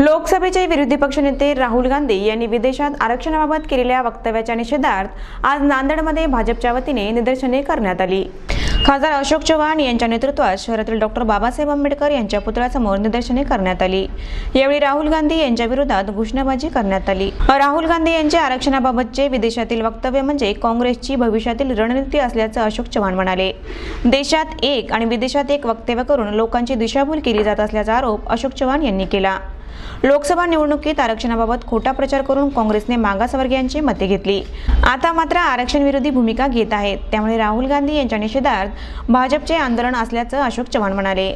लोकसभेचे विरोधी पक्षनेते राहुल गांधी यांनी विदेशात आरक्षणाबाबत केलेल्या वक्तव्याच्या निषेधार्थ आज नांदेडमध्ये भाजपच्या वतीने निदर्शने करण्यात आली. खासदार अशोक चव्हाण यांच्या नेतृत्वात शहरातील डॉक्टर बाबासाहेब आंबेडकर यांच्या पुतळ्यासमोर निदर्शने करण्यात आली. यावेळी राहुल गांधी यांच्या विरोधात घोषणाबाजी करण्यात आली. राहुल गांधी यांचे आरक्षणाबाबतचे विदेशातील वक्तव्य म्हणजे काँग्रेसची भविष्यातील रणनीती असल्याचं अशोक चव्हाण म्हणाले. देशात एक आणि विदेशात एक वक्तव्य करून लोकांची दिशाभूल केली जात असल्याचा आरोप अशोक चव्हाण यांनी केला. लोकसभा निवडणुकीत आरक्षणाबाबत खोटा प्रचार करून काँग्रेसने मागासवर्गीयांची मते घेतली. आता मात्र आरक्षण विरोधी भूमिका घेत आहेत. त्यामुळे राहुल गांधी यांच्या निषेधार्थ भाजपचे आंदोलन असल्याचं अशोक चव्हाण म्हणाले.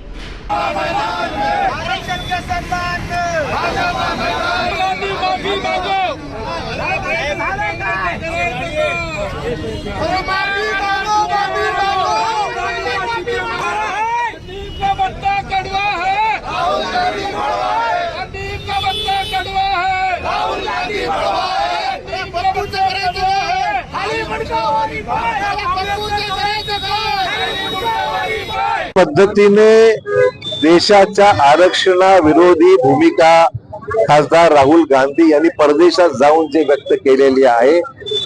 पद्धतीने देशाच्या आरक्षणाविरोधी भूमिका खासदार राहुल गांधी यांनी परदेशात जाऊन जे व्यक्त केलेली आहे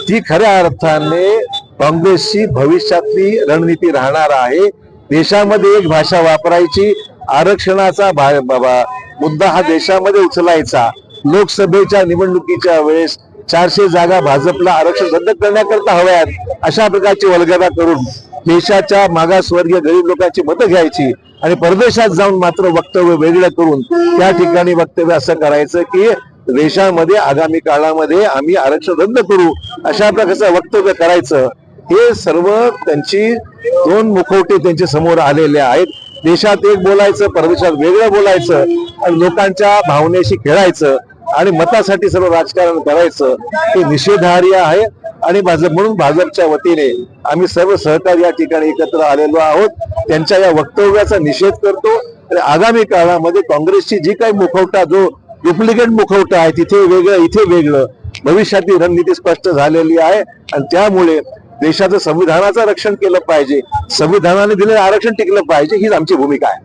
ती खऱ्या अर्थाने काँग्रेसची भविष्यातली रणनीती राहणार आहे. देशामध्ये एक भाषा वापरायची आरक्षणाचा भा- मुद्दा हा देशामध्ये उचलायचा. लोकसभेच्या निवडणुकीच्या वेळेस चारशे जागा भाजपला आरक्षण रद्द करण्याकरता हव्यात अशा प्रकारची वलगदा करून देशाच्या मागासवर्गीय गरीब लोकांची मतं घ्यायची आणि परदेशात जाऊन मात्र वक्तव्य वेगळं करून त्या ठिकाणी वक्तव्य असं करायचं की देशामध्ये आगामी काळामध्ये आम्ही आरक्षण रद्द करू अशा प्रकारचं वक्तव्य करायचं. हे सर्व त्यांची दोन मुखवटे त्यांच्यासमोर आलेले आहेत. देशात एक बोलायचं परदेशात वेगळं बोलायचं आणि लोकांच्या भावनेशी खेळायचं. आणि मतासाठी सर्व राजकारण करायचं हे निषेधार्य आहे. आणि भाजप म्हणून भाजपच्या वतीने आम्ही सर्व सहकार या ठिकाणी एकत्र आलेलो आहोत. त्यांच्या या वक्तव्याचा निषेध करतो. आणि आगामी काळामध्ये काँग्रेसची जी काही मुखवटा जो डुप्लिकेट मुखवटा आहे तिथे वेगळं इथे वेगळं भविष्यातील रणनीती स्पष्ट झालेली आहे. आणि त्यामुळे देशाचं संविधानाचं रक्षण केलं पाहिजे. संविधानाने दिलेलं आरक्षण टिकलं पाहिजे. हीच आमची भूमिका आहे.